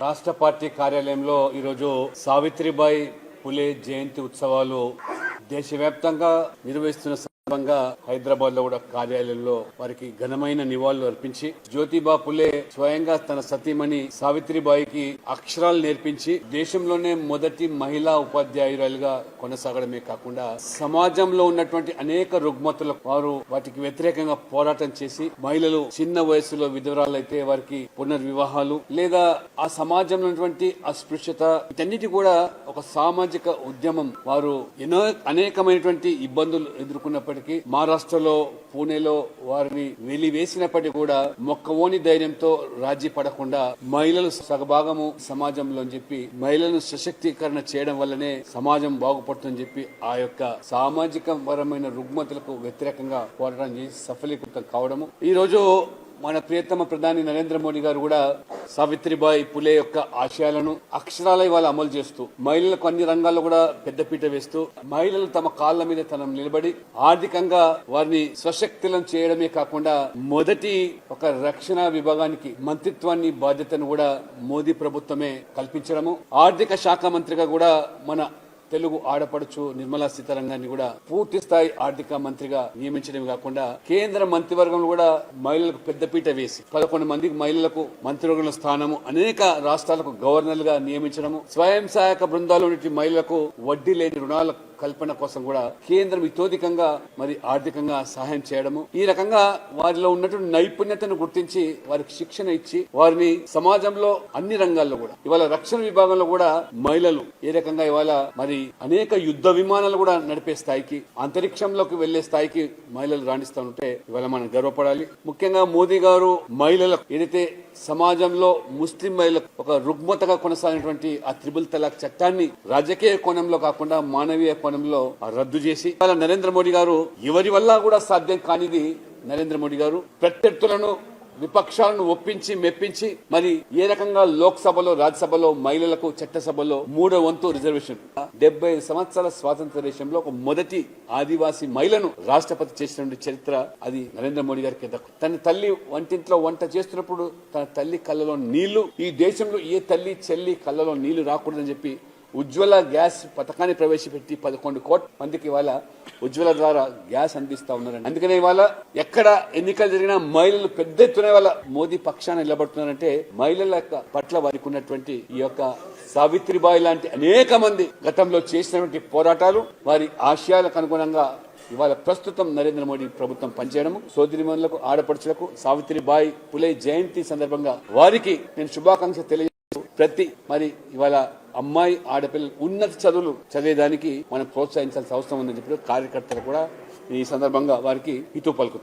రాష్ట్ర పార్టీ కార్యాలయంలో ఈరోజు సావిత్రిబాయి పులే జయంతి ఉత్సవాలు దేశవ్యాప్తంగా నిర్వహిస్తున్న సందర్భంగా హైదరాబాద్లో కూడా కార్యాలయంలో వారికి ఘనమైన నివాళులు అర్పించి జ్యోతిబా పులే స్వయంగా తన సతీమణి సావిత్రిబాయికి అక్షరాలు నేర్పించి దేశంలోనే మొదటి మహిళా ఉపాధ్యాయురాలుగా కొనసాగడమే కాకుండా సమాజంలో ఉన్నటువంటి అనేక రుగ్మతులకు వారు వాటికి వ్యతిరేకంగా పోరాటం చేసి మహిళలు చిన్న వయసులో విధవరాలైతే వారికి పునర్వివాహాలు లేదా ఆ సమాజంలో ఉన్నటువంటి అస్పృశ్యత వీటన్నిటి కూడా ఒక సామాజిక ఉద్యమం వారు ఎన్నో అనేకమైనటువంటి ఇబ్బందులు ఎదుర్కొన్నప్పటికీ మహారాష్ట్రలో పూణేలో వారిని వెలివేసినప్పటికీ కూడా మొక్కవోని ధైర్యంతో రాజీ పడకుండా మహిళలు సగభాగము సమాజంలో అని చెప్పి మహిళలను సశక్తీకరణ చేయడం వల్లనే సమాజం బాగుపడుతుందని చెప్పి ఆ యొక్క సామాజిక పరమైన రుగ్మతలకు వ్యతిరేకంగా పోరాటం చేసి సఫలీకృతం కావడము. ఈ రోజు మన ప్రియతమ ప్రధాని నరేంద్ర మోడీ గారు కూడా సావిత్రిబాయి పులే యొక్క ఆశయాలను అక్షరాల ఇవాళ అమలు చేస్తూ మహిళలకు అన్ని రంగాల్లో కూడా పెద్దపీట వేస్తూ మహిళలు తమ కాళ్ళ మీద తన నిలబడి ఆర్థికంగా వారిని స్వశక్తులను చేయడమే కాకుండా మొదటి ఒక రక్షణ విభాగానికి మంత్రిత్వాన్ని బాధ్యతను కూడా మోదీ ప్రభుత్వమే కల్పించడము. ఆర్థిక శాఖ మంత్రిగా కూడా మన తెలుగు ఆడపడుచు నిర్మలా సీతారామన్ కూడా పూర్తి స్థాయి ఆర్థిక మంత్రిగా నియమించడమే కాకుండా కేంద్ర మంత్రివర్గంలో కూడా మహిళలకు పెద్దపీట వేసి పదకొండు మందికి మహిళలకు మంత్రివర్గంలో స్థానము అనేక రాష్ట్రాలకు గవర్నర్లుగా నియమించడము స్వయం సహాయక బృందాలు మహిళలకు వడ్డీ లేని రుణాల కల్పన కోసం కూడా కేంద్రం ఇతోధికంగా మరి ఆర్థికంగా సహాయం చేయడము. ఈ రకంగా వారిలో ఉన్నటువంటి నైపుణ్యతను గుర్తించి వారికి శిక్షణ ఇచ్చి వారిని సమాజంలో అన్ని రంగాల్లో కూడా ఇవాళ రక్షణ విభాగంలో కూడా మహిళలు ఏ రకంగా ఇవాళ మరి అనేక యుద్ధ విమానాలు కూడా నడిపే స్థాయికి అంతరిక్షంలోకి వెళ్ళే స్థాయికి మహిళలు రాణిస్తా ఉంటే ఇవాళ మనం గర్వపడాలి. ముఖ్యంగా మోదీ గారు మహిళలకు ఏదైతే సమాజంలో ముస్లిం మహిళలకు ఒక రుగ్మతగా కొనసాగినటువంటి ఆ త్రిబుల్ తలాక్ చట్టాన్ని రాజకీయ కోణంలో కాకుండా మానవీయ పనుల్లో రద్దు చేసి ఇవాళ నరేంద్ర మోడీ గారు ఎవరి వల్ల కూడా సాధ్యం కానిది నరేంద్ర మోడీ గారు. ప్రత్యర్థులను విపక్షాలను ఒప్పించి మెప్పించి మరి ఏ రకంగా లోక్సభలో రాజ్యసభలో మహిళలకు చట్టసభలో మూడో వంతు రిజర్వేషన్. డెబ్బై సంవత్సరాల స్వాతంత్ర దేశంలో ఒక మొదటి ఆదివాసీ మహిళను రాష్ట్రపతి చేసినటువంటి చరిత్ర అది నరేంద్ర మోడీ గారికి దక్కు తన తల్లి వంటింట్లో వంట చేస్తున్నప్పుడు తన తల్లి కళ్ళలో నీళ్ళు ఈ దేశంలో ఏ తల్లి చెల్లి కళ్ళలో నీళ్ళు రాకూడదని చెప్పి ఉజ్వల గ్యాస్ పథకాన్ని ప్రవేశపెట్టి పదకొండు కోట్ల మందికి ఇవాళ ఉజ్వల ద్వారా గ్యాస్ అందిస్తా ఉన్నారండి. అందుకనే ఇవాళ ఎక్కడ ఎన్నికలు జరిగినా మహిళలు పెద్ద ఎత్తున ఇవాళ మోదీ పక్షాన నిలబడుతున్నారంటే మహిళల యొక్క పట్ల వారికి ఉన్నటువంటి ఈ యొక్క సావిత్రిబాయి లాంటి అనేక మంది గతంలో చేసినటువంటి పోరాటాలు వారి ఆశయాలకు అనుగుణంగా ఇవాళ ప్రస్తుతం నరేంద్ర మోడీ ప్రభుత్వం పనిచేయడము సోదరిమణులకు ఆడపడుచులకు సావిత్రిబాయి పులే జయంతి సందర్భంగా వారికి నేను శుభాకాంక్ష తెలియజేస్తూ ప్రతి మరి ఇవాళ అమ్మాయి ఆడపిల్లలు ఉన్నత చదువులు చదివేదానికి మనం ప్రోత్సహించాల్సిన అవసరం ఉందని చెప్పి కార్యకర్తలు కూడా ఈ సందర్భంగా వారికి హితవు పలుకుతాం